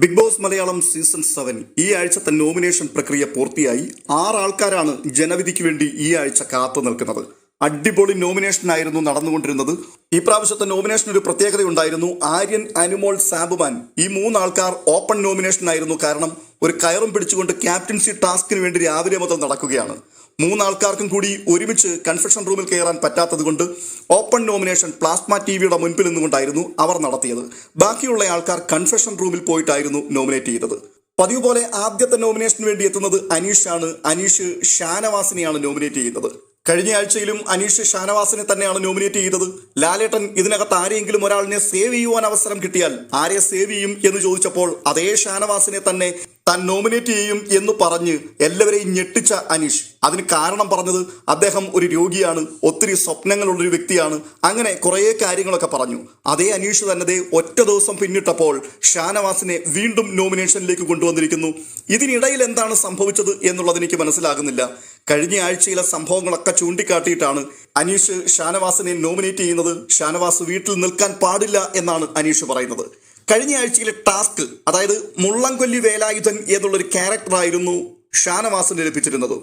Big Boss Malayalam season seven ഈ ആഴ്ചത്തെ nomination പ്രക്രിയ പൂർത്തിയായി ആറ് ആൾക്കാരാണ് ജനവിധിക്ക് വേണ്ടി ഈ ആഴ്ച കാത്തു നിൽക്കുന്നത്. അടിപൊളി നോമിനേഷൻ ആയിരുന്നു നടന്നുകൊണ്ടിരുന്നത്. ഈ പ്രാവശ്യത്തെ നോമിനേഷൻ ഒരു പ്രത്യേകതയുണ്ടായിരുന്നു ആര്യൻ അനുമോൾ സാബുമാൻ ഈ മൂന്നാൾക്കാർ ഓപ്പൺ നോമിനേഷൻ ആയിരുന്നു. കാരണം ഒരു കയറും പിടിച്ചുകൊണ്ട് ക്യാപ്റ്റൻസി ടാസ്കിന് വേണ്ടി രാവിലെ മുതൽ നടക്കുകയാണ്. മൂന്നാൾക്കാർക്കും കൂടി ഒരുമിച്ച് കൺഫെഷൻ റൂമിൽ കയറാൻ പറ്റാത്തതുകൊണ്ട് ഓപ്പൺ നോമിനേഷൻ പ്ലാസ്മ ടി വിയുടെ മുൻപിൽ നിന്നുകൊണ്ടായിരുന്നു അവർ നടത്തിയത്. ബാക്കിയുള്ള ആൾക്കാർ കൺഫെഷൻ റൂമിൽ പോയിട്ടായിരുന്നു നോമിനേറ്റ് ചെയ്തത്. പതിവ് പോലെ ആദ്യത്തെ നോമിനേഷന് വേണ്ടി എത്തുന്നത് അനീഷാണ്. അനീഷ് ഷാനവാസിനെയാണ് നോമിനേറ്റ് ചെയ്യുന്നത്. കഴിഞ്ഞ ആഴ്ചയിലും അനീഷ് ഷാനവാസിനെ തന്നെയാണ് നോമിനേറ്റ് ചെയ്തത്. ലാലേട്ടൻ ഇതിനകത്ത് ആരെയെങ്കിലും ഒരാളിനെ സേവ് ചെയ്യുവാൻ അവസരം കിട്ടിയാൽ ആരെ സേവ് ചെയ്യും എന്ന് ചോദിച്ചപ്പോൾ അതേ ഷാനവാസിനെ തന്നെ താൻ നോമിനേറ്റ് ചെയ്യും എന്ന് പറഞ്ഞ് എല്ലാവരെയും ഞെട്ടിച്ച അനീഷ്. അതിന് കാരണം പറഞ്ഞത് അദ്ദേഹം ഒരു രോഗിയാണ് ഒത്തിരി സ്വപ്നങ്ങളുള്ള ഒരു വ്യക്തിയാണ് അങ്ങനെ കുറേ കാര്യങ്ങളൊക്കെ പറഞ്ഞു. അതേ അനീഷ് തന്നെ ഒറ്റ ദിവസം പിന്നിട്ടപ്പോൾ ഷാനവാസിനെ വീണ്ടും നോമിനേഷനിലേക്ക് കൊണ്ടുവന്നിരിക്കുന്നു. ഇതിനിടയിൽ എന്താണ് സംഭവിച്ചത് എന്നുള്ളത് എനിക്ക് മനസ്സിലാകുന്നില്ല. കഴിഞ്ഞ ആഴ്ചയിലെ സംഭവങ്ങളൊക്കെ ചൂണ്ടിക്കാട്ടിയിട്ടാണ് അനീഷ് ഷാനവാസിനെ നോമിനേറ്റ് ചെയ്യുന്നത്. ഷാനവാസ് വീട്ടിൽ നിൽക്കാൻ പാടില്ല എന്നാണ് അനീഷ് പറയുന്നത്. കഴിഞ്ഞ ആഴ്ചയിലെ ടാസ്ക് അതായത് മുള്ളംകൊല്ലി വേലായുധൻ എന്നുള്ളൊരു ക്യാരക്ടറായിരുന്നു ഷാനവാസിന് ലഭിച്ചിരുന്നത്.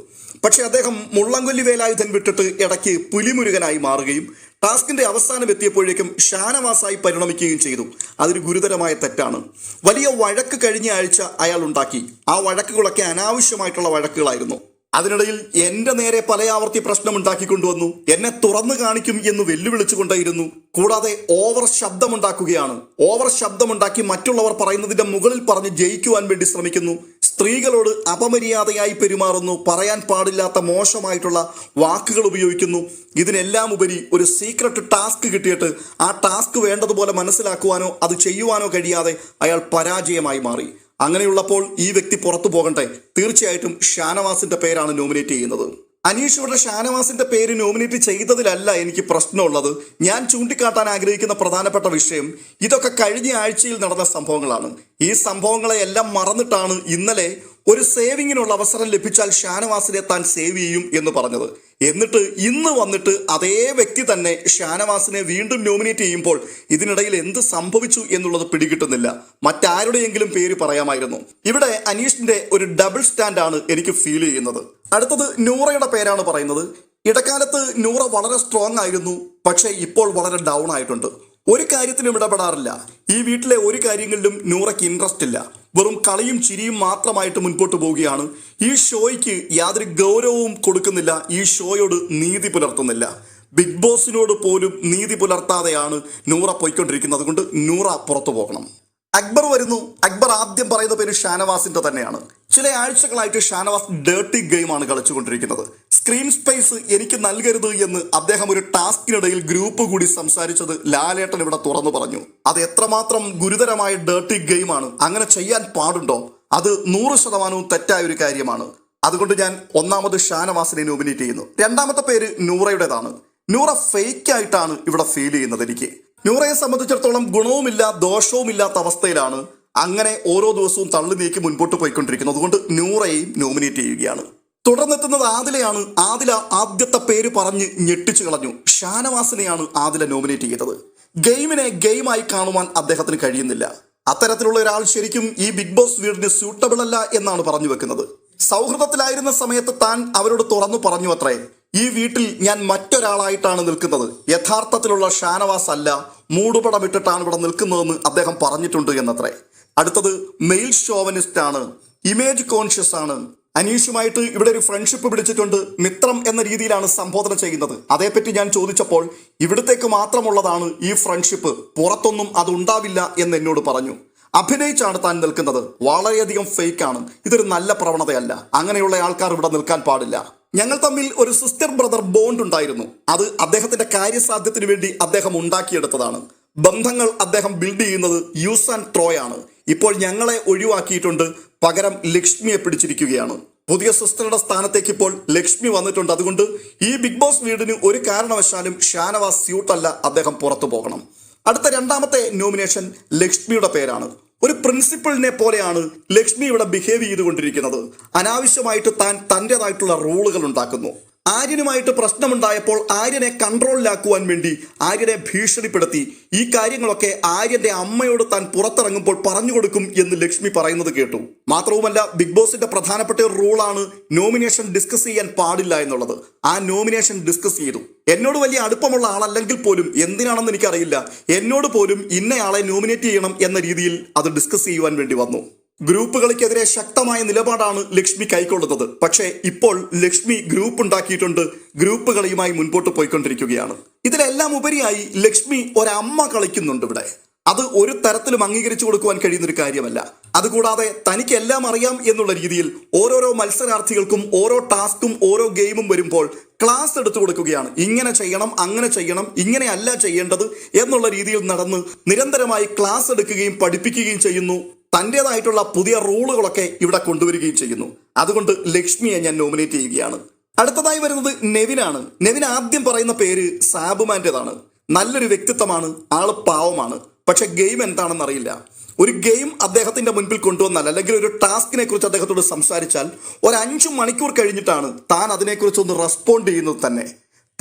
പക്ഷേ അദ്ദേഹം മുള്ളംകൊല്ലി വേലായുധൻ വിട്ടിട്ട് ഇടയ്ക്ക് പുലിമുരുകനായി മാറുകയും ടാസ്കിന്റെ അവസാനം എത്തിയപ്പോഴേക്കും ഷാനവാസായി പരിണമിക്കുകയും ചെയ്തു. അതൊരു ഗുരുതരമായ തെറ്റാണ്. വലിയ വഴക്ക് കഴിഞ്ഞ ആഴ്ച അയാൾ ഉണ്ടാക്കി. ആ വഴക്കുകളൊക്കെ അനാവശ്യമായിട്ടുള്ള വഴക്കുകളായിരുന്നു. അതിനിടയിൽ എന്റെ നേരെ പല ആവർത്തി പ്രശ്നം ഉണ്ടാക്കിക്കൊണ്ടുവന്നു എന്നെ തുറന്നു കാണിക്കും എന്ന് വെല്ലുവിളിച്ചുകൊണ്ടേയിരുന്നു കൂടാതെ ഓവർ ശബ്ദമുണ്ടാക്കുകയാണ്. ഓവർ ശബ്ദമുണ്ടാക്കി മറ്റുള്ളവർ പറയുന്നതിന്റെ മുകളിൽ പറഞ്ഞ് ജയിക്കുവാൻ വേണ്ടി ശ്രമിക്കുന്നു. സ്ത്രീകളോട് അപമര്യാദയായി പെരുമാറുന്നു. പറയാൻ പാടില്ലാത്ത മോശമായിട്ടുള്ള വാക്കുകൾ ഉപയോഗിക്കുന്നു. ഇതിനെല്ലാം ഉപരി ഒരു സീക്രട്ട് ടാസ്ക് കിട്ടിയിട്ട് ആ ടാസ്ക് വേണ്ടതുപോലെ മനസ്സിലാക്കുവാനോ അത് ചെയ്യുവാനോ കഴിയാതെ അയാൾ പരാജയമായി മാറി. അങ്ങനെയുള്ളപ്പോൾ ഈ വ്യക്തി പുറത്തു പോകട്ടെ തീർച്ചയായിട്ടും ഷാനവാസിന്റെ പേരാണ് നോമിനേറ്റ് ചെയ്യുന്നത്. അനീഷ് ഇവിടെ ഷാനവാസിന്റെ പേര് നോമിനേറ്റ് ചെയ്തതിലല്ല എനിക്ക് പ്രശ്നമുള്ളത്. ഞാൻ ചൂണ്ടിക്കാട്ടാൻ ആഗ്രഹിക്കുന്ന പ്രധാനപ്പെട്ട വിഷയം ഇതൊക്കെ കഴിഞ്ഞ ആഴ്ചയിൽ നടന്ന സംഭവങ്ങളാണ്. ഈ സംഭവങ്ങളെ എല്ലാം മറന്നിട്ടാണ് ഇന്നലെ ഒരു സേവിങ്ങിനുള്ള അവസരം ലഭിച്ചാൽ ഷാനവാസിനെ താൻ സേവ് ചെയ്യും എന്ന് പറഞ്ഞത്. എന്നിട്ട് ഇന്ന് വന്നിട്ട് അതേ വ്യക്തി തന്നെ ഷാനവാസിനെ വീണ്ടും നോമിനേറ്റ് ചെയ്യുമ്പോൾ ഇതിനിടയിൽ എന്ത് സംഭവിച്ചു എന്നുള്ളത് പിടികിട്ടുന്നില്ല. മറ്റാരുടെയെങ്കിലും പേര് പറയാമായിരുന്നു. ഇവിടെ അനീഷിന്റെ ഒരു ഡബിൾ സ്റ്റാൻഡാണ് എനിക്ക് ഫീൽ ചെയ്യുന്നത്. അടുത്തത് നൂറയുടെ പേരാണ് പറയുന്നത്. ഇടക്കാലത്ത് നൂറ വളരെ സ്ട്രോങ് ആയിരുന്നു. പക്ഷേ ഇപ്പോൾ വളരെ ഡൗൺ ആയിട്ടുണ്ട്. ഒരു കാര്യത്തിലും ഇടപെടാറില്ല. ഈ വീട്ടിലെ ഒരു കാര്യങ്ങളിലും നൂറയ്ക്ക് ഇൻട്രസ്റ്റ് ഇല്ല. വെറും കളിയും ചിരിയും മാത്രമായിട്ട് മുൻപോട്ട് പോവുകയാണ്. ഈ ഷോയ്ക്ക് യാതൊരു ഗൗരവവും കൊടുക്കുന്നില്ല. ഈ ഷോയോട് നീതി പുലർത്തുന്നില്ല. ബിഗ് ബോസിനോട് പോലും നീതി പുലർത്താതെയാണ് നൂറ പോയിക്കൊണ്ടിരിക്കുന്നത്. അതുകൊണ്ട് നൂറ പുറത്തു പോകണം. അക്ബർ വരുന്നു. അക്ബർ ആദ്യം പറയുന്ന പേര് ഷാനവാസിന്റെ തന്നെയാണ്. ചില ആഴ്ചകളായിട്ട് ഷാനവാസ് ഡേർട്ടി ഗെയിമാണ് കളിച്ചുകൊണ്ടിരിക്കുന്നത്. സ്ക്രീൻ സ്പേസ് എനിക്ക് നൽകരുത് എന്ന് അദ്ദേഹം ഒരു ടാസ്കിനിടയിൽ ഗ്രൂപ്പ് കൂടി സംസാരിച്ചത് ലാലേട്ടൻ ഇവിടെ തുറന്നു പറഞ്ഞു. അത് എത്രമാത്രം ഗുരുതരമായ ഡേർട്ടി ഗെയിമാണ് അങ്ങനെ ചെയ്യാൻ പാടുണ്ടോ? അത് നൂറ് ശതമാനവും തെറ്റായ ഒരു കാര്യമാണ്. അതുകൊണ്ട് ഞാൻ ഒന്നാമത് ഷാനവാസിനെ നോമിനേറ്റ് ചെയ്യുന്നു. രണ്ടാമത്തെ പേര് നൂറയുടേതാണ്. നൂറ ഫേക്ക് ആയിട്ടാണ് ഇവിടെ ഫീൽ ചെയ്യുന്നത് എനിക്ക്. നൂറയെ സംബന്ധിച്ചിടത്തോളം ഗുണവുമില്ല ദോഷവുമില്ലാത്ത അവസ്ഥയിലാണ് അങ്ങനെ ഓരോ ദിവസവും തള്ളി നീക്കി മുൻപോട്ട് പോയിക്കൊണ്ടിരിക്കുന്നത്. അതുകൊണ്ട് ന്യൂറയെയും നോമിനേറ്റ് ചെയ്യുകയാണ്. തുടർന്നെത്തുന്നത് ആദിലയാണ്. ആദില ആദ്യത്തെ പേര് പറഞ്ഞ് ഞെട്ടിച്ചു കളഞ്ഞു. ഷാനവാസിനെയാണ് ആദില നോമിനേറ്റ് ചെയ്തത്. ഗെയിമിനെ ഗെയിമായി കാണുവാൻ അദ്ദേഹത്തിന് കഴിയുന്നില്ല. അത്തരത്തിലുള്ള ഒരാൾ ശരിക്കും ഈ ബിഗ് ബോസ് വീടിന് സ്യൂട്ടബിൾ അല്ല എന്നാണ് പറഞ്ഞു വെക്കുന്നത്. സൗഹൃദത്തിലായിരുന്ന സമയത്ത് താൻ അവരോട് തുറന്നു പറഞ്ഞു അത്രേ. ഈ വീട്ടിൽ ഞാൻ മറ്റൊരാളായിട്ടാണ് നിൽക്കുന്നത്. യഥാർത്ഥത്തിലുള്ള ഷാനവാസ് അല്ല മൂടുപടമിട്ടിട്ടാണ് ഇവിടെ നിൽക്കുന്നതെന്ന് അദ്ദേഹം പറഞ്ഞിട്ടുണ്ട് എന്നത്രേ. അടുത്തത് മെയിൽ ഷോവനിസ്റ്റ് ആണ് ഇമേജ് കോൺഷ്യസ് ആണ് അനീഷുമായിട്ട് ഇവിടെ ഒരു ഫ്രണ്ട്ഷിപ്പ് പിടിച്ചിട്ടുണ്ട് മിത്രം എന്ന രീതിയിലാണ് സംബോധന ചെയ്യുന്നത്. അതേപ്പറ്റി ഞാൻ ചോദിച്ചപ്പോൾ ഇവിടത്തേക്ക് മാത്രമുള്ളതാണ് ഈ ഫ്രണ്ട്ഷിപ്പ് പുറത്തൊന്നും അതുണ്ടാവില്ല എന്ന് എന്നോട് പറഞ്ഞു. അഭിനയിച്ചാണ് താൻ നിൽക്കുന്നത്. വളരെയധികം ഫേക്കാണ്. ഇതൊരു നല്ല പ്രവണതയല്ല. അങ്ങനെയുള്ള ആൾക്കാർ ഇവിടെ നിൽക്കാൻ പാടില്ല. ഞങ്ങൾ തമ്മിൽ ഒരു സിസ്റ്റർ ബ്രദർ ബോണ്ട് ഉണ്ടായിരുന്നു. അത് അദ്ദേഹത്തിന്റെ കാര്യസാധ്യത്തിന് വേണ്ടി അദ്ദേഹം ഉണ്ടാക്കിയെടുത്തതാണ്. ബന്ധങ്ങൾ അദ്ദേഹം ബിൽഡ് ചെയ്യുന്നത് യൂസ് ആൻഡ് ത്രോ ആണ്. ഇപ്പോൾ ഞങ്ങളെ ഒഴിവാക്കിയിട്ടുണ്ട്. പകരം ലക്ഷ്മിയെ പിടിച്ചിരിക്കുകയാണ്. പുതിയ സിസ്റ്ററുടെ സ്ഥാനത്തേക്ക് ഇപ്പോൾ ലക്ഷ്മി വന്നിട്ടുണ്ട്. അതുകൊണ്ട് ഈ ബിഗ് ബോസ് വീടിന് ഒരു കാരണവശാലും ഷാനവാസ് സ്യൂട്ടല്ല അദ്ദേഹം പുറത്തു പോകണം. അടുത്ത രണ്ടാമത്തെ നോമിനേഷൻ ലക്ഷ്മിയുടെ പേരാണ്. ഒരു പ്രിൻസിപ്പളിനെ പോലെയാണ് ലക്ഷ്മി ഇവിടെ ബിഹേവ് ചെയ്തുകൊണ്ടിരിക്കുന്നത്. അനാവശ്യമായിട്ട് താൻ തന്റെതായിട്ടുള്ള റൂളുകൾ ഉണ്ടാക്കുന്നു. ആര്യനുമായിട്ട് പ്രശ്നമുണ്ടായപ്പോൾ ആര്യനെ കൺട്രോളിലാക്കുവാൻ വേണ്ടി ആര്യനെ ഭീഷണിപ്പെടുത്തി. ഈ കാര്യങ്ങളൊക്കെ ആര്യന്റെ അമ്മയോട് താൻ പുറത്തിറങ്ങുമ്പോൾ പറഞ്ഞു കൊടുക്കും എന്ന് ലക്ഷ്മി പറയുന്നത് കേട്ടു. മാത്രവുമല്ല ബിഗ് ബോസിന്റെ പ്രധാനപ്പെട്ട ഒരു റൂളാണ് നോമിനേഷൻ ഡിസ്കസ് ചെയ്യാൻ പാടില്ല എന്നുള്ളത്. ആ നോമിനേഷൻ ഡിസ്കസ് ചെയ്തു. എന്നോട് വലിയ അടുപ്പമുള്ള ആളല്ലെങ്കിൽ പോലും എന്തിനാണെന്ന് എനിക്കറിയില്ല. എന്നോട് പോലും ഇന്നയാളെ നോമിനേറ്റ് ചെയ്യണം എന്ന രീതിയിൽ അത് ഡിസ്കസ് ചെയ്യുവാൻ വേണ്ടി വന്നു. ഗ്രൂപ്പുകൾക്കെതിരെ ശക്തമായ നിലപാടാണ് ലക്ഷ്മി കൈക്കൊള്ളുന്നത്. പക്ഷേ ഇപ്പോൾ ലക്ഷ്മി ഗ്രൂപ്പ് ഉണ്ടാക്കിയിട്ടുണ്ട്. ഗ്രൂപ്പുകളുമായി മുൻപോട്ട് പോയിക്കൊണ്ടിരിക്കുകയാണ്. ഇതിലെല്ലാം ഉപരിയായി ലക്ഷ്മി ഒരമ്മ കളിക്കുന്നുണ്ട് ഇവിടെ. അത് ഒരു തരത്തിലും അംഗീകരിച്ചു കൊടുക്കുവാൻ കഴിയുന്നൊരു കാര്യമല്ല. അതുകൂടാതെ തനിക്ക് എല്ലാം അറിയാം എന്നുള്ള രീതിയിൽ ഓരോരോ മത്സരാർത്ഥികൾക്കും ഓരോ ടാസ്കും ഓരോ ഗെയിമും വരുമ്പോൾ ക്ലാസ് എടുത്തു കൊടുക്കുകയാണ്. ഇങ്ങനെ ചെയ്യണം അങ്ങനെ ചെയ്യണം ഇങ്ങനെയല്ല ചെയ്യേണ്ടത് എന്നുള്ള രീതിയിൽ നടന്ന് നിരന്തരമായി ക്ലാസ് എടുക്കുകയും പഠിപ്പിക്കുകയും ചെയ്യുന്നു. തന്റെതായിട്ടുള്ള പുതിയ റൂളുകളൊക്കെ ഇവിടെ കൊണ്ടുവരികയും ചെയ്യുന്നു. അതുകൊണ്ട് ലക്ഷ്മിയെ ഞാൻ നോമിനേറ്റ് ചെയ്യുകയാണ്. അടുത്തതായി വരുന്നത് നെവിനാണ്. നെവിൻ ആദ്യം പറയുന്ന പേര് സാബുമാന്റെതാണ്. നല്ലൊരു വ്യക്തിത്വമാണ് ആൾ പാവമാണ്. പക്ഷെ ഗെയിം എന്താണെന്ന് അറിയില്ല. ഒരു ഗെയിം അദ്ദേഹത്തിന്റെ മുൻപിൽ കൊണ്ടുവന്നാൽ അല്ലെങ്കിൽ ഒരു ടാസ്കിനെ കുറിച്ച് അദ്ദേഹത്തോട് സംസാരിച്ചാൽ ഒരു അഞ്ചു മണിക്കൂർ കഴിഞ്ഞിട്ടാണ് താൻ അതിനെക്കുറിച്ച് ഒന്ന് റെസ്പോണ്ട് ചെയ്യുന്നത് തന്നെ.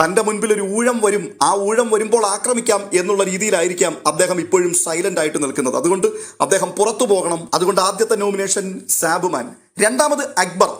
തന്റെ മുൻപിൽ ഒരു ഊഴം വരും. ആ ഊഴം വരുമ്പോൾ ആക്രമിക്കാം എന്നുള്ള രീതിയിലായിരിക്കാം അദ്ദേഹം ഇപ്പോഴും സൈലന്റ് ആയിട്ട് നിൽക്കുന്നത്. അതുകൊണ്ട് അദ്ദേഹം പുറത്തു പോകണം. അതുകൊണ്ട് ആദ്യത്തെ നോമിനേഷൻ സാബുമാൻ. രണ്ടാമത് അക്ബർ.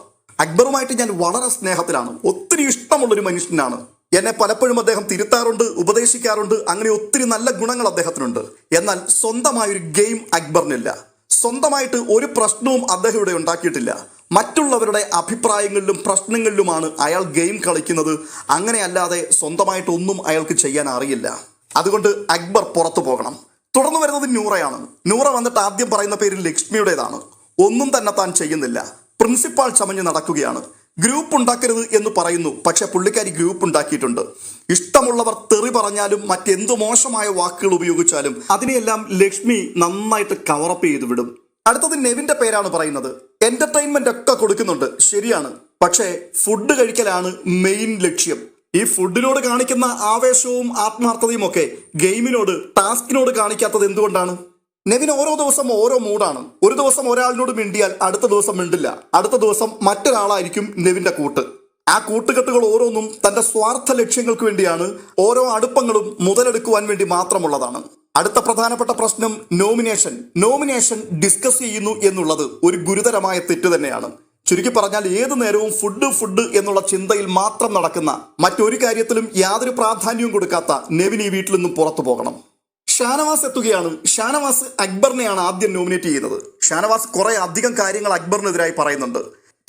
അക്ബറുമായിട്ട് ഞാൻ വളരെ സ്നേഹത്തിലാണ്. ഒത്തിരി ഇഷ്ടമുള്ളൊരു മനുഷ്യനാണ്. എന്നെ പലപ്പോഴും അദ്ദേഹം തിരുത്താറുണ്ട് ഉപദേശിക്കാറുണ്ട്. അങ്ങനെ ഒത്തിരി നല്ല ഗുണങ്ങൾ അദ്ദേഹത്തിനുണ്ട്. എന്നാൽ സ്വന്തമായൊരു ഗെയിം അക്ബറിനില്ല. സ്വന്തമായിട്ട് ഒരു പ്രശ്നവും അദ്ദേഹം ഇവിടെ ഉണ്ടാക്കിയിട്ടില്ല. മറ്റുള്ളവരുടെ അഭിപ്രായങ്ങളിലും പ്രശ്നങ്ങളിലുമാണ് അയാൾ ഗെയിം കളിക്കുന്നത്. അങ്ങനെയല്ലാതെ സ്വന്തമായിട്ട് ഒന്നും അയാൾക്ക് ചെയ്യാൻ അറിയില്ല. അതുകൊണ്ട് അക്ബർ പുറത്തു പോകണം. തുടർന്ന് വരുന്നത് നൂറയാണ്. നൂറ വന്നിട്ട് ആദ്യം പറയുന്ന പേര് ലക്ഷ്മിയുടേതാണ്. ഒന്നും തന്നെ താൻ ചെയ്യുന്നില്ല. പ്രിൻസിപ്പാൾ ചമഞ്ഞ് നടക്കുകയാണ്. ഗ്രൂപ്പ് ഉണ്ടാക്കരുത് എന്ന് പറയുന്നു. പക്ഷെ പുള്ളിക്കാരി ഗ്രൂപ്പ് ഉണ്ടാക്കിയിട്ടുണ്ട്. ഇഷ്ടമുള്ളവർ തെറി പറഞ്ഞാലും മറ്റെന്തു മോശമായ വാക്കുകൾ ഉപയോഗിച്ചാലും അതിനെയെല്ലാം ലക്ഷ്മി നന്നായിട്ട് കവറപ്പ് ചെയ്തു വിടും. അടുത്തത് നെവിന്റെ പേരാണ് പറയുന്നത്. എന്റർടൈൻമെന്റ് ഒക്കെ കൊടുക്കുന്നുണ്ട്. ശരിയാണ്. പക്ഷേ ഫുഡ് കഴിക്കലാണ് മെയിൻ ലക്ഷ്യം. ഈ ഫുഡിനോട് കാണിക്കുന്ന ആവേശവും ആത്മാർത്ഥതയും ഒക്കെ ഗെയിമിനോട് ടാസ്കിനോട് കാണിക്കാത്തത് എന്തുകൊണ്ടാണ്? നെവിൻ ഓരോ ദിവസം ഓരോ മൂഡാണ്. ഒരു ദിവസം ഒരാളിനോട് മിണ്ടിയാൽ അടുത്ത ദിവസം മിണ്ടില്ല. അടുത്ത ദിവസം മറ്റൊരാളായിരിക്കും നെവിന്റെ കൂട്ട്. ആ കൂട്ടുകെട്ടുകൾ ഓരോന്നും തന്റെ സ്വാർത്ഥ ലക്ഷ്യങ്ങൾക്ക് വേണ്ടിയാണ് ഓരോ അടുപ്പങ്ങളും മുതലെടുക്കുവാൻ വേണ്ടി മാത്രമുള്ളതാണ്. അടുത്ത പ്രധാനപ്പെട്ട പ്രശ്നം നോമിനേഷൻ. നോമിനേഷൻ ഡിസ്കസ് ചെയ്യുന്നു എന്നുള്ളത് ഒരു ഗുരുതരമായ തെറ്റ് തന്നെയാണ്. ചുരുക്കി പറഞ്ഞാൽ ഏത് നേരവും ഫുഡ് ഫുഡ് എന്നുള്ള ചിന്തയിൽ മാത്രം നടക്കുന്ന മറ്റൊരു കാര്യത്തിലും യാതൊരു പ്രാധാന്യവും കൊടുക്കാത്ത നെവിൻ ഈ വീട്ടിൽ നിന്നും പുറത്തു പോകണം. ഷാനവാസ് എത്തുകയാണ്. ഷാനവാസ് അക്ബറിനെയാണ് ആദ്യം നോമിനേറ്റ് ചെയ്യുന്നത് ഷാനവാസ് കുറെ അധികം കാര്യങ്ങൾ അക്ബറിനെതിരായി പറയുന്നുണ്ട്.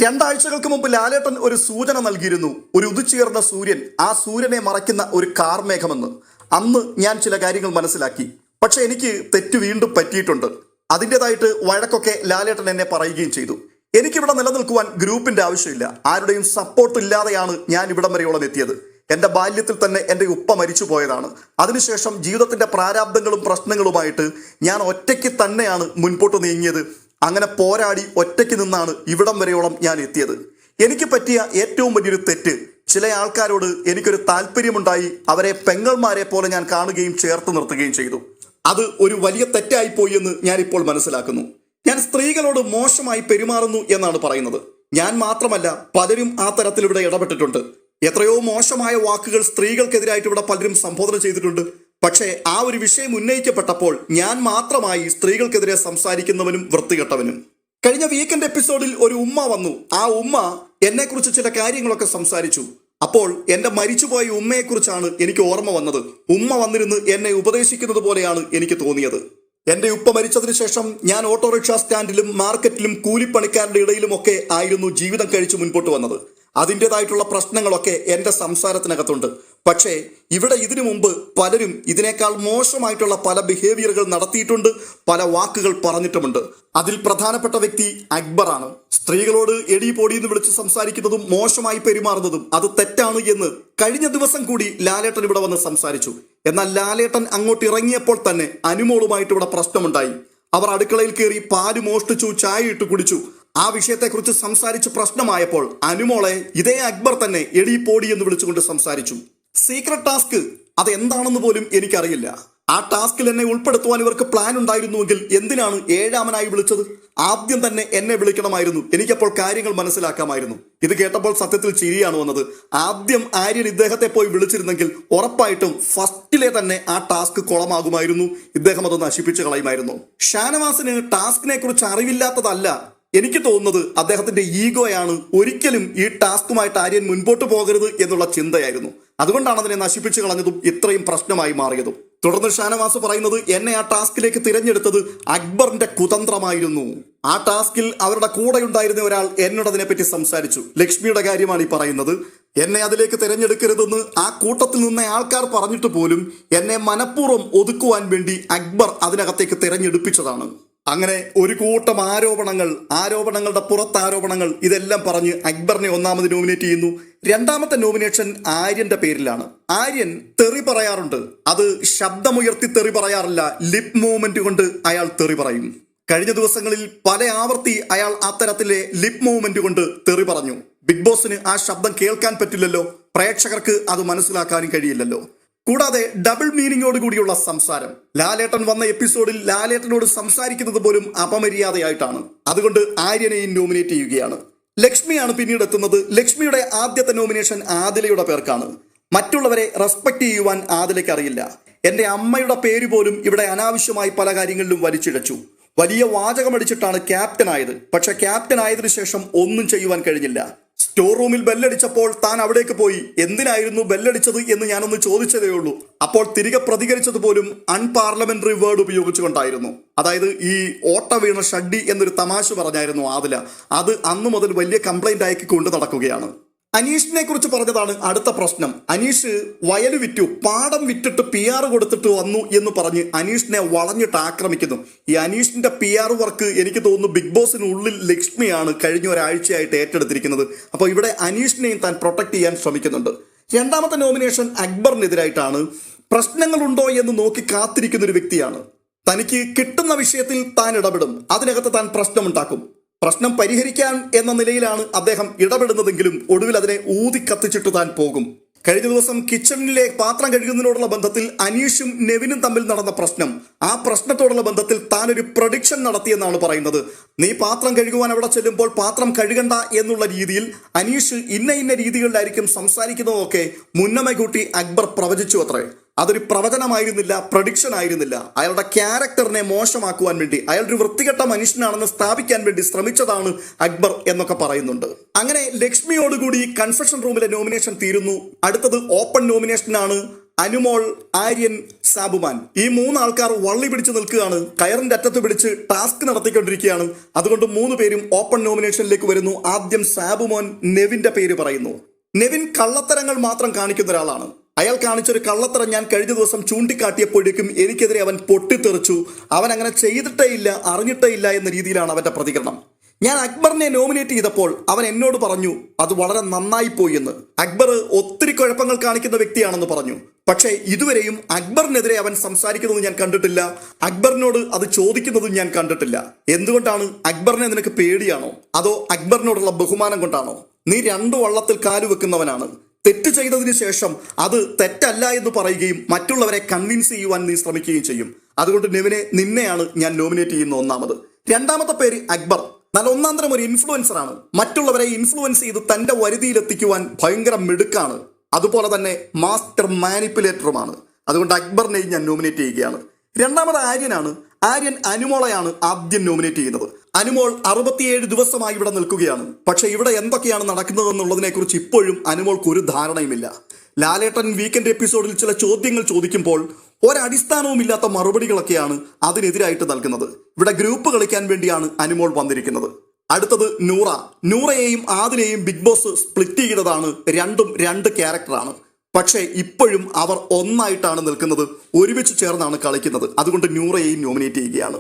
രണ്ടാഴ്ചകൾക്ക് മുമ്പ് ലാലേട്ടൻ ഒരു സൂചന നൽകിയിരുന്നു. ഒരു ഉദിച്ചുയർന്ന സൂര്യൻ ആ സൂര്യനെ മറയ്ക്കുന്ന ഒരു കാർമേഘമെന്ന് അന്ന് ഞാൻ ചില കാര്യങ്ങൾ മനസ്സിലാക്കി. പക്ഷെ എനിക്ക് തെറ്റ് വീണ്ടും പറ്റിയിട്ടുണ്ട്. അതിന്റെതായിട്ട് വഴക്കൊക്കെ ലാലേട്ടൻ എന്നെ പറയുകയും ചെയ്തു. എനിക്കിവിടെ നിലനിൽക്കുവാൻ ഗ്രൂപ്പിന്റെ ആവശ്യമില്ല. ആരുടെയും സപ്പോർട്ട് ഇല്ലാതെയാണ് ഞാൻ ഇവിടം വരെയോളം എത്തിയത്. എന്റെ ബാല്യത്തിൽ തന്നെ എന്റെ ഉപ്പ മരിച്ചു പോയതാണ് അതിനുശേഷം ജീവിതത്തിന്റെ പ്രാരാബ്ദങ്ങളും പ്രശ്നങ്ങളുമായിട്ട് ഞാൻ ഒറ്റയ്ക്ക് തന്നെയാണ് മുൻപോട്ട് നീങ്ങിയത്. അങ്ങനെ പോരാടി ഒറ്റയ്ക്ക് നിന്നാണ് ഇവിടം വരെയോളം ഞാൻ എത്തിയത്. എനിക്ക് പറ്റിയ ഏറ്റവും വലിയൊരു തെറ്റ് ചില ആൾക്കാരോട് എനിക്കൊരു താല്പര്യമുണ്ടായി അവരെ പെങ്ങൾമാരെ പോലെ ഞാൻ കാണുകയും ചേർത്ത് നിർത്തുകയും ചെയ്തു. അത് ഒരു വലിയ തെറ്റായി പോയി എന്ന് ഞാനിപ്പോൾ മനസ്സിലാക്കുന്നു. ഞാൻ സ്ത്രീകളോട് മോശമായി പെരുമാറുന്നു എന്നാണ് പറയുന്നത്. ഞാൻ മാത്രമല്ല പലരും ആ തരത്തിൽ ഇവിടെ ഇടപെട്ടിട്ടുണ്ട്. എത്രയോ മോശമായ വാക്കുകൾ സ്ത്രീകൾക്കെതിരായിട്ട് ഇവിടെ പലരും സംബോധന ചെയ്തിട്ടുണ്ട്. പക്ഷേ ആ ഒരു വിഷയം ഉന്നയിക്കപ്പെട്ടപ്പോൾ ഞാൻ മാത്രമായി സ്ത്രീകൾക്കെതിരെ സംസാരിക്കുന്നവനും വൃത്തികെട്ടവനും. കഴിഞ്ഞ വീക്കെൻഡ് എപ്പിസോഡിൽ ഒരു ഉമ്മ വന്നു. ആ ഉമ്മ എന്നെക്കുറിച്ച് ചില കാര്യങ്ങളൊക്കെ സംസാരിച്ചു. അപ്പോൾ എന്റെ മരിച്ചുപോയ ഉമ്മയെക്കുറിച്ചാണ് എനിക്ക് ഓർമ്മ വന്നത്. ഉമ്മ വന്നിരുന്ന് എന്നെ ഉപദേശിക്കുന്നത് പോലെയാണ് എനിക്ക് തോന്നിയത്. എന്റെ ഉപ്പ മരിച്ചതിന് ശേഷം ഞാൻ ഓട്ടോറിക്ഷ സ്റ്റാൻഡിലും മാർക്കറ്റിലും കൂലിപ്പണിക്കാരുടെ ഇടയിലുമൊക്കെ ആയിരുന്നു ജീവിതം കഴിച്ചു മുൻപോട്ട് വന്നത്. അതിന്റെതായിട്ടുള്ള പ്രശ്നങ്ങളൊക്കെ എന്റെ സംസാരത്തിനകത്തുണ്ട്. പക്ഷേ ഇവിടെ ഇതിനു മുമ്പ് പലരും ഇതിനേക്കാൾ മോശമായിട്ടുള്ള പല ബിഹേവിയറുകൾ നടത്തിയിട്ടുണ്ട് പല വാക്കുകൾ പറഞ്ഞിട്ടുമുണ്ട്. അതിൽ പ്രധാനപ്പെട്ട വ്യക്തി അക്ബറാണ്. സ്ത്രീകളോട് എടി പൊടി എന്ന് വിളിച്ച് സംസാരിക്കുന്നതും മോശമായി പെരുമാറുന്നതും അത് തെറ്റാണ് എന്ന് കഴിഞ്ഞ ദിവസം കൂടി ലാലേട്ടൻ ഇവിടെ വന്ന് സംസാരിച്ചു. എന്നാൽ ലാലേട്ടൻ അങ്ങോട്ട് ഇറങ്ങിയപ്പോൾ തന്നെ അനുമോളുമായിട്ട് ഇവിടെ പ്രശ്നമുണ്ടായി. അവർ അടുക്കളയിൽ കയറി പാൽ മോഷ്ടിച്ചു ചായ ഇട്ട് കുടിച്ചു. ആ വിഷയത്തെക്കുറിച്ച് സംസാരിച്ച് പ്രശ്നമായപ്പോൾ അനുമോളെ ഇതേ അക്ബർ തന്നെ എടി പോടി എന്ന് വിളിച്ചുകൊണ്ട് സംസാരിച്ചു. സീക്രട്ട് ടാസ്ക് അത് എന്താണെന്ന് പോലും എനിക്കറിയില്ല. ആ ടാസ്കിൽ എന്നെ ഉൾപ്പെടുത്തുവാൻ ഇവർക്ക് പ്ലാൻ ഉണ്ടായിരുന്നുവെങ്കിൽ എന്തിനാണ് ഏഴാമനായി വിളിച്ചത്? ആദ്യം തന്നെ എന്നെ വിളിക്കണമായിരുന്നു. എനിക്കപ്പോൾ കാര്യങ്ങൾ മനസ്സിലാക്കാമായിരുന്നു. ഇത് കേട്ടപ്പോൾ സത്യത്തിൽ ചിരിയാണ് വന്നത്. ആദ്യം ആര്യൻ ഇദ്ദേഹത്തെ പോയി വിളിച്ചിരുന്നെങ്കിൽ ഉറപ്പായിട്ടും ഫസ്റ്റിലെ തന്നെ ആ ടാസ്ക് കുളമാകുമായിരുന്നു. ഇദ്ദേഹം അത് നശിപ്പിച്ചു കളയുമായിരുന്നു. ഷാനവാസിന് ടാസ്കിനെ കുറിച്ച് അറിവില്ലാത്തതല്ല എനിക്ക് തോന്നുന്നത് അദ്ദേഹത്തിന്റെ ഈഗോയാണ് ഒരിക്കലും ഈ ടാസ്കുമായിട്ട് ആര്യൻ മുൻപോട്ട് പോകരുത് എന്നുള്ള ചിന്തയായിരുന്നു. അതുകൊണ്ടാണ് അതിനെ നശിപ്പിച്ചു കളഞ്ഞതും ഇത്രയും പ്രശ്നമായി മാറിയതും. തുടർന്ന് ഷാനവാസ് പറയുന്നത് എന്നെ ആ ടാസ്കിലേക്ക് തിരഞ്ഞെടുത്തത് അക്ബറിന്റെ കുതന്ത്രമായിരുന്നു. ആ ടാസ്കിൽ അവരുടെ കൂടെ ഉണ്ടായിരുന്ന ഒരാൾ എന്നോട് അതിനെപ്പറ്റി സംസാരിച്ചു. ലക്ഷ്മിയുടെ കാര്യമാണ് ഈ പറയുന്നത്. എന്നെ അതിലേക്ക് തിരഞ്ഞെടുക്കരുതെന്ന് ആ കൂട്ടത്തിൽ നിന്ന ആൾക്കാർ പറഞ്ഞിട്ട് പോലും എന്നെ മനഃപൂർവം ഒതുക്കുവാൻ വേണ്ടി അക്ബർ അതിനകത്തേക്ക് തിരഞ്ഞെടുപ്പിച്ചതാണ്. അങ്ങനെ ഒരു കൂട്ടം ആരോപണങ്ങൾ ആരോപണങ്ങളുടെ പുറത്ത് ആരോപണങ്ങൾ ഇതെല്ലാം പറഞ്ഞ് അക്ബറിനെ ഒന്നാമത് നോമിനേറ്റ് ചെയ്യുന്നു. രണ്ടാമത്തെ നോമിനേഷൻ ആര്യന്റെ പേരിലാണ്. ആര്യൻ തെറി പറയാറുണ്ട്. അത് ശബ്ദമുയർത്തി തെറി പറയാറില്ല. ലിപ് മൂവ്മെന്റ് കൊണ്ട് അയാൾ തെറി പറയും. കഴിഞ്ഞ ദിവസങ്ങളിൽ പല ആവർത്തി അയാൾ അത്തരത്തിലെ ലിപ് മൂവ്മെന്റ് കൊണ്ട് തെറി പറഞ്ഞു. ബിഗ് ബോസിന് ആ ശബ്ദം കേൾക്കാൻ പറ്റില്ലല്ലോ. പ്രേക്ഷകർക്ക് അത് മനസ്സിലാക്കാനും കഴിയില്ലല്ലോ. കൂടാതെ ഡബിൾ മീനിങ്ങോട് കൂടിയുള്ള സംസാരം. ലാലേട്ടൻ വന്ന എപ്പിസോഡിൽ ലാലേട്ടനോട് സംസാരിക്കുന്നത് പോലും അപമര്യാദയായിട്ടാണ്. അതുകൊണ്ട് ആര്യനെയും നോമിനേറ്റ് ചെയ്യുകയാണ്. ലക്ഷ്മിയാണ് പിന്നീട് എത്തുന്നത്. ലക്ഷ്മിയുടെ ആദ്യത്തെ നോമിനേഷൻ ആദിലയുടെ പേർക്കാണ്. മറ്റുള്ളവരെ റെസ്പെക്ട് ചെയ്യുവാൻ ആദിലയ്ക്ക് അറിയില്ല. എന്റെ അമ്മയുടെ പേര് പോലും ഇവിടെ അനാവശ്യമായി പല കാര്യങ്ങളിലും വലിച്ചിഴച്ചു. വലിയ വാചകമടിച്ചിട്ടാണ് ക്യാപ്റ്റൻ ആയത്. പക്ഷെ ക്യാപ്റ്റൻ ആയതിനു ശേഷം ഒന്നും ചെയ്യുവാൻ കഴിഞ്ഞില്ല. സ്റ്റോർ റൂമിൽ ബെല്ലടിച്ചപ്പോൾ താൻ അവിടേക്ക് പോയി. എന്തിനായിരുന്നു ബെല്ലടിച്ചത് എന്ന് ഞാനൊന്ന് ചോദിച്ചതേ ഉള്ളൂ. അപ്പോൾ തിരികെ പ്രതികരിച്ചത് പോലും അൺപാർലമെന്ററി വേർഡ് ഉപയോഗിച്ചുകൊണ്ടായിരുന്നു. അതായത് ഈ ഓട്ട വീണ ഷഡ്ഡി എന്നൊരു തമാശ പറഞ്ഞായിരുന്നു ആദില. അത് അന്നു മുതൽ വലിയ കംപ്ലൈന്റ് ആക്കി നടക്കുകയാണ്. അനീഷിനെ കുറിച്ച് പറഞ്ഞതാണ് അടുത്ത പ്രശ്നം. അനീഷ് വയൽ വിറ്റു പാടം വിറ്റിട്ട് പി ആർ കൊടുത്തിട്ട് വന്നു എന്ന് പറഞ്ഞ് അനീഷിനെ വളഞ്ഞിട്ട് ആക്രമിക്കുന്നു. ഈ അനീഷിന്റെ പി ആർ വർക്ക് എനിക്ക് തോന്നുന്നു ബിഗ് ബോസിനുള്ളിൽ ലക്ഷ്മിയാണ് കഴിഞ്ഞ ഒരാഴ്ചയായിട്ട് ഏറ്റെടുത്തിരിക്കുന്നത്. അപ്പോൾ ഇവിടെ അനീഷിനെയും താൻ പ്രൊട്ടക്ട് ചെയ്യാൻ ശ്രമിക്കുന്നുണ്ട്. രണ്ടാമത്തെ നോമിനേഷൻ അക്ബറിനെതിരായിട്ടാണ്. പ്രശ്നങ്ങളുണ്ടോ എന്ന് നോക്കി കാത്തിരിക്കുന്ന ഒരു വ്യക്തിയാണ്. തനിക്ക് കിട്ടുന്ന വിഷയത്തിൽ താൻ ഇടപെടും. അതിനകത്ത് താൻ പ്രശ്നമുണ്ടാക്കും. പ്രശ്നം പരിഹരിക്കാൻ എന്ന നിലയിലാണ് അദ്ദേഹം ഇടപെടുന്നതെങ്കിലും ഒടുവിൽ അതിനെ ഊതി കത്തിച്ചിട്ട് താൻ പോകും. കഴിഞ്ഞ ദിവസം കിച്ചണിലെ പാത്രം കഴുകുന്നതിനോടുള്ള ബന്ധത്തിൽ അനീഷും നെവിനും തമ്മിൽ നടന്ന പ്രശ്നം. ആ പ്രശ്നത്തോടുള്ള ബന്ധത്തിൽ താൻ ഒരു പ്രൊഡിക്ഷൻ നടത്തിയെന്നാണ് പറയുന്നത്. നീ പാത്രം കഴുകുവാൻ അവിടെ ചെല്ലുമ്പോൾ പാത്രം കഴുകണ്ട എന്നുള്ള രീതിയിൽ അനീഷ് ഇന്ന ഇന്ന രീതികളിലായിരിക്കും സംസാരിക്കുന്നതൊക്കെ മുന്നമ്മ കൂട്ടി അക്ബർ പ്രവചിച്ചു അത്രേ. അതൊരു പ്രവചനമായിരുന്നില്ല പ്രഡിക്ഷൻ ആയിരുന്നില്ല. അയാളുടെ ക്യാരക്ടറിനെ മോശമാക്കുവാൻ വേണ്ടി അയാൾ ഒരു വൃത്തികെട്ട മനുഷ്യനാണെന്ന് സ്ഥാപിക്കാൻ വേണ്ടി ശ്രമിച്ചതാണ് അക്ബർ എന്നൊക്കെ പറയുന്നുണ്ട്. അങ്ങനെ ലക്ഷ്മിയോടുകൂടി കൺഫെഷൻ റൂമിലെ നോമിനേഷൻ തീരുന്നു. അടുത്തത് ഓപ്പൺ നോമിനേഷനാണ് അനുമോൾ ആര്യൻ സാബുമാൻ. ഈ മൂന്ന് ആൾക്കാർ വള്ളി പിടിച്ചു നിൽക്കുകയാണ്. കയറിന്റെ അറ്റത്ത് പിടിച്ച് ടാസ്ക് നടത്തിക്കൊണ്ടിരിക്കുകയാണ്. അതുകൊണ്ട് മൂന്ന് പേരും ഓപ്പൺ നോമിനേഷനിലേക്ക് വരുന്നു. ആദ്യം സാബുമോൻ നെവിന്റെ പേര് പറയുന്നു. നെവിൻ കള്ളത്തരങ്ങൾ മാത്രം കാണിക്കുന്ന ഒരാളാണ്. അയാൾ കാണിച്ചൊരു കള്ളത്തരം ഞാൻ കഴിഞ്ഞ ദിവസം ചൂണ്ടിക്കാട്ടിയപ്പോഴേക്കും എനിക്കെതിരെ അവൻ പൊട്ടിത്തെറിച്ചു. അവൻ അങ്ങനെ ചെയ്തിട്ടേ ഇല്ല അറിഞ്ഞിട്ടേ ഇല്ല എന്ന രീതിയിലാണ് അവന്റെ പ്രതികരണം. ഞാൻ അക്ബറിനെ നോമിനേറ്റ് ചെയ്തപ്പോൾ അവൻ എന്നോട് പറഞ്ഞു അത് വളരെ നന്നായി പോയി എന്ന്. അക്ബർ ഒത്തിരി കുഴപ്പങ്ങൾ കാണിക്കുന്ന വ്യക്തിയാണെന്ന് പറഞ്ഞു. പക്ഷേ ഇതുവരെയും അക്ബറിനെതിരെ അവൻ സംസാരിക്കുന്നത് ഞാൻ കണ്ടിട്ടില്ല. അക്ബറിനോട് അത് ചോദിക്കുന്നതും ഞാൻ കണ്ടിട്ടില്ല. എന്തുകൊണ്ടാണ് അക്ബറിനെ നിനക്ക് പേടിയാണോ? അതോ അക്ബറിനോടുള്ള ബഹുമാനം കൊണ്ടാണോ? നീ രണ്ടു വള്ളത്തിൽ കാലുവെക്കുന്നവനാണ്. തെറ്റ് ചെയ്തതിന് ശേഷം അത് തെറ്റല്ല എന്ന് പറയുകയും മറ്റുള്ളവരെ കൺവിൻസ് ചെയ്യുവാൻ നീ ശ്രമിക്കുകയും ചെയ്യും. അതുകൊണ്ട് നെവിനെ നിന്നെയാണ് ഞാൻ നോമിനേറ്റ് ചെയ്യുന്ന ഒന്നാമത്. രണ്ടാമത്തെ പേര് അക്ബർ. നല്ല ഒന്നാം തരം ഒരു ഇൻഫ്ലുവൻസർ ആണ്. മറ്റുള്ളവരെ ഇൻഫ്ലുവൻസ് ചെയ്ത് തന്റെ വരുതിയിലെത്തിക്കുവാൻ ഭയങ്കര മിടുക്കാണ്. അതുപോലെ തന്നെ മാസ്റ്റർ മാനിപ്പുലേറ്ററുമാണ് അതുകൊണ്ട് അക്ബറിനെയും ഞാൻ നോമിനേറ്റ് ചെയ്യുകയാണ്. രണ്ടാമത് ആര്യനാണ്. ആര്യൻ അനുമോളയാണ് ആദ്യം നോമിനേറ്റ് ചെയ്യുന്നത്. അനുമോൾ അറുപത്തിയേഴ് ദിവസമായി ഇവിടെ നിൽക്കുകയാണ്. പക്ഷെ ഇവിടെ എന്തൊക്കെയാണ് നടക്കുന്നത് എന്നുള്ളതിനെ കുറിച്ച് ഇപ്പോഴും അനുമോൾക്ക് ഒരു ധാരണയുമില്ല. ലാലേട്ടൻ വീക്കെൻഡ് എപ്പിസോഡിൽ ചില ചോദ്യങ്ങൾ ചോദിക്കുമ്പോൾ ഒരടിസ്ഥാനവും ഇല്ലാത്ത മറുപടികളൊക്കെയാണ് അതിനെതിരായിട്ട് നൽകുന്നത്. ഇവിടെ ഗ്രൂപ്പ് കളിക്കാൻ വേണ്ടിയാണ് അനുമോൾ വന്നിരിക്കുന്നത്. അടുത്തത് നൂറ. നൂറയെയും ആദിനെയും ബിഗ് ബോസ് സ്പ്ലിറ്റ് ചെയ്തതാണ് രണ്ടും രണ്ട് ക്യാരക്ടറാണ് പക്ഷേ ഇപ്പോഴും അവർ ഒന്നായിട്ടാണ് നിൽക്കുന്നത്. ഒരുമിച്ച് ചേർന്നാണ് കളിക്കുന്നത്. അതുകൊണ്ട് നൂറയെയും നോമിനേറ്റ് ചെയ്യുകയാണ്.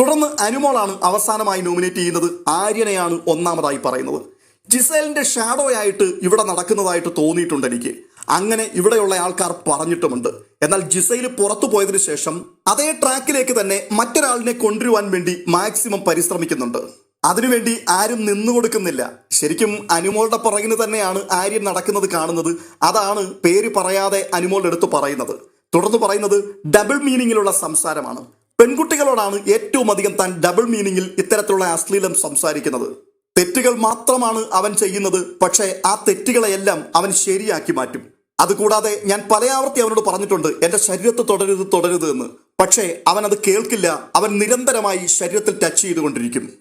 തുടർന്ന് അനുമോളാണ് അവസാനമായി നോമിനേറ്റ് ചെയ്യുന്നത്. ആര്യനെയാണ് ഒന്നാമതായി പറയുന്നത്. ജിസേലിന്റെ ഷാഡോ ആയിട്ട് ഇവിടെ നടക്കുന്നതായിട്ട് തോന്നിയിട്ടുണ്ട് എനിക്ക്. അങ്ങനെ ഇവിടെയുള്ള ആൾക്കാർ പറഞ്ഞിട്ടുമുണ്ട്. എന്നാൽ ജിസൈൽ പുറത്തു പോയതിനു ശേഷം അതേ ട്രാക്കിലേക്ക് തന്നെ മറ്റൊരാളിനെ കൊണ്ടുവരുവാൻ വേണ്ടി മാക്സിമം പരിശ്രമിക്കുന്നുണ്ട്. അതിനുവേണ്ടി ആരും നിന്നു കൊടുക്കുന്നില്ല. ശരിക്കും അനുമോളുടെ പുറകിന് തന്നെയാണ് ആര്യൻ നടക്കുന്നത് കാണുന്നത്. അതാണ് പേര് പറയാതെ അനുമോളുടെ അടുത്ത് പറയുന്നത്. തുടർന്ന് പറയുന്നത് ഡബിൾ മീനിങ്ങിലുള്ള സംസാരമാണ്. പെൺകുട്ടികളോടാണ് ഏറ്റവും അധികം താൻ ഡബിൾ മീനിങ്ങിൽ ഇത്തരത്തിലുള്ള അശ്ലീലം സംസാരിക്കുന്നത്. തെറ്റുകൾ മാത്രമാണ് അവൻ ചെയ്യുന്നത് പക്ഷേ ആ തെറ്റുകളെയെല്ലാം അവൻ ശരിയാക്കി മാറ്റും. അതുകൂടാതെ ഞാൻ പല ആവർത്തി അവനോട് പറഞ്ഞിട്ടുണ്ട് എന്റെ ശരീരത്ത് തുടരുത് തുടരുത് എന്ന്. പക്ഷേ അവൻ അത് കേൾക്കില്ല അവൻ നിരന്തരമായി ശരീരത്തിൽ ടച്ച് ചെയ്തുകൊണ്ടിരിക്കും.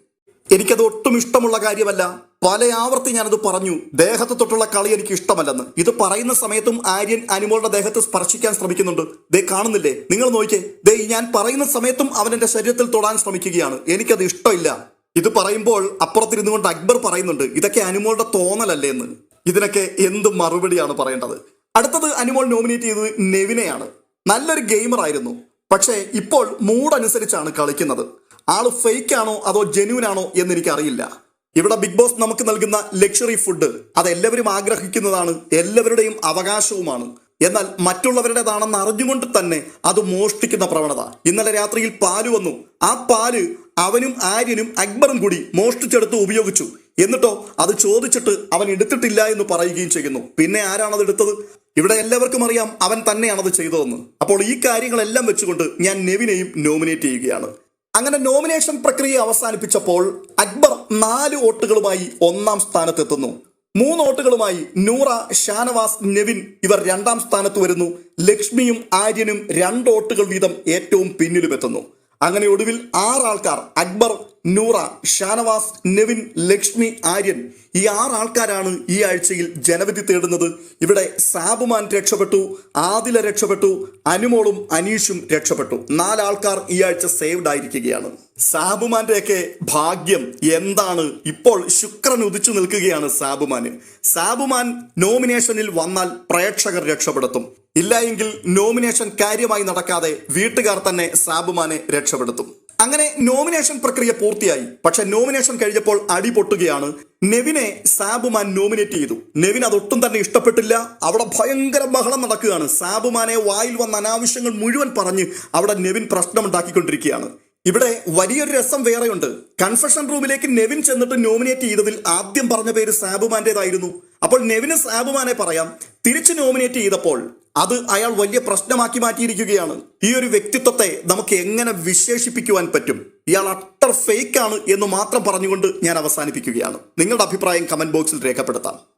എനിക്കത് ഒട്ടും ഇഷ്ടമുള്ള കാര്യമല്ല. പല ആവർത്തി ഞാനത് പറഞ്ഞു. ദേഹത്ത് തൊട്ടുള്ള കളി എനിക്ക് ഇഷ്ടമല്ലെന്ന്. ഇത് പറയുന്ന സമയത്തും ആര്യൻ അനിമോളുടെ ദേഹത്ത് സ്പർശിക്കാൻ ശ്രമിക്കുന്നുണ്ട്. ദേ കാണുന്നില്ലേ? നിങ്ങൾ നോക്കിയേ ദേ ഞാൻ പറയുന്ന സമയത്തും അവൻ എന്റെ ശരീരത്തിൽ തൊടാൻ ശ്രമിക്കുകയാണ്. എനിക്കത് ഇഷ്ടമില്ല. ഇത് പറയുമ്പോൾ അപ്പുറത്തിരുന്നു കൊണ്ട് അക്ബർ പറയുന്നുണ്ട് ഇതൊക്കെ അനിമോളുടെ തോന്നലല്ലേ എന്ന്. ഇതിനൊക്കെ എന്ത് മറുപടിയാണ് പറയേണ്ടത്? അടുത്തത് അനിമോൾ നോമിനേറ്റ് ചെയ്തത് നെവിനെയാണ്. നല്ലൊരു ഗെയിമർ ആയിരുന്നു. പക്ഷേ ഇപ്പോൾ മൂഡ് അനുസരിച്ചാണ് കളിക്കുന്നത്. ആൾ ഫേക്ക് ആണോ അതോ ജെന്യൂൻ ആണോ എന്ന് എനിക്കറിയില്ല. ഇവിടെ ബിഗ് ബോസ് നമുക്ക് നൽകുന്ന ലക്ഷറി ഫുഡ് അത് എല്ലാവരും ആഗ്രഹിക്കുന്നതാണ് എല്ലാവരുടെയും അവകാശവുമാണ്. എന്നാൽ മറ്റുള്ളവരുടേതാണെന്ന് അറിഞ്ഞുകൊണ്ട് തന്നെ അത് മോഷ്ടിക്കുന്ന പ്രവണത. ഇന്നലെ രാത്രിയിൽ പാൽ വന്നു. ആ പാൽ അവനും ആര്യനും അക്ബറും കൂടി മോഷ്ടിച്ചെടുത്ത് ഉപയോഗിച്ചു. എന്നിട്ടോ അത് ചോദിച്ചിട്ട് അവൻ എടുത്തിട്ടില്ല എന്ന് പറയുകയും ചെയ്യുന്നു. പിന്നെ ആരാണത് എടുത്തത്? ഇവിടെ എല്ലാവർക്കും അറിയാം അവൻ തന്നെയാണത് ചെയ്തതെന്ന്. അപ്പോൾ ഈ കാര്യങ്ങളെല്ലാം വെച്ചുകൊണ്ട് ഞാൻ നെവിനെയും നോമിനേറ്റ് ചെയ്യുകയാണ്. അങ്ങനെ നോമിനേഷൻ പ്രക്രിയ അവസാനിപ്പിച്ചപ്പോൾ അക്ബർ നാല് വോട്ടുകളുമായി ഒന്നാം സ്ഥാനത്തെത്തുന്നു. മൂന്ന് വോട്ടുകളുമായി നൂറ ഷാനവാസ് നെവിൻ ഇവർ രണ്ടാം സ്ഥാനത്ത് വരുന്നു. ലക്ഷ്മിയും ആര്യനും രണ്ട് വോട്ടുകൾ വീതം ഏറ്റവും പിന്നിലുമെത്തുന്നു. അങ്ങനെ ഒടുവിൽ ആറ് ആൾക്കാർ അക്ബർ നൂറ ഷാനവാസ് നെവിൻ ലക്ഷ്മി ആര്യൻ ഈ ആറ് ആൾക്കാരാണ് ഈ ആഴ്ചയിൽ ജനവിധി തേടുന്നത്. ഇവിടെ സാബുമാൻ രക്ഷപ്പെട്ടു ആദില രക്ഷപ്പെട്ടു അനുമോളും അനീഷും രക്ഷപ്പെട്ടു. നാലാൾക്കാർ ഈ ആഴ്ച സേവ്ഡ് ആയിരിക്കുകയാണ്. സാബുമാന്റെയൊക്കെ ഭാഗ്യം എന്താണ്? ഇപ്പോൾ ശുക്രൻ ഉദിച്ചു നിൽക്കുകയാണ് സാബുമാന്. സാബുമാൻ നോമിനേഷനിൽ വന്നാൽ പ്രേക്ഷകർ രക്ഷപ്പെടുത്തും. ഇല്ല എങ്കിൽ നോമിനേഷൻ കാര്യമായി നടക്കാതെ വീട്ടുകാർ തന്നെ സാബുമാനെ രക്ഷപ്പെടുത്തും. അങ്ങനെ നോമിനേഷൻ പ്രക്രിയ പൂർത്തിയായി. പക്ഷെ നോമിനേഷൻ കഴിഞ്ഞപ്പോൾ അടി പൊട്ടുകയാണ്. നെവിനെ സാബുമാൻ നോമിനേറ്റ് ചെയ്തു. നെവിൻ അതൊട്ടും തന്നെ ഇഷ്ടപ്പെട്ടില്ല. അവിടെ ഭയങ്കര ബഹളം നടക്കുകയാണ്. സാബുമാനെ വായിൽ വന്ന അനാവശ്യങ്ങൾ മുഴുവൻ പറഞ്ഞ് അവിടെ നെവിൻ പ്രശ്നമുണ്ടാക്കിക്കൊണ്ടിരിക്കുകയാണ്. ഇവിടെ വലിയൊരു രസം വേറെയുണ്ട്. കൺഫെഷൻ റൂമിലേക്ക് നെവിൻ ചെന്നിട്ട് നോമിനേറ്റ് ചെയ്തതിൽ ആദ്യം പറഞ്ഞ പേര് സാബുമാന്റേതായിരുന്നു. അപ്പോൾ നെവിന് സാബുമാനെ പറയാം. തിരിച്ച് നോമിനേറ്റ് ചെയ്തപ്പോൾ അത് അയാൾ വലിയ പ്രശ്നമാക്കി മാറ്റിയിരിക്കുകയാണ്. ഈ ഒരു വ്യക്തിത്വത്തെ നമുക്ക് എങ്ങനെ വിശേഷിപ്പിക്കുവാൻ പറ്റും? ഇയാൾ അട്ടർ ഫേക്ക് ആണ് എന്ന് മാത്രം പറഞ്ഞുകൊണ്ട് ഞാൻ അവസാനിപ്പിക്കുകയാണ്. നിങ്ങളുടെ അഭിപ്രായം കമന്റ് ബോക്സിൽ രേഖപ്പെടുത്താം.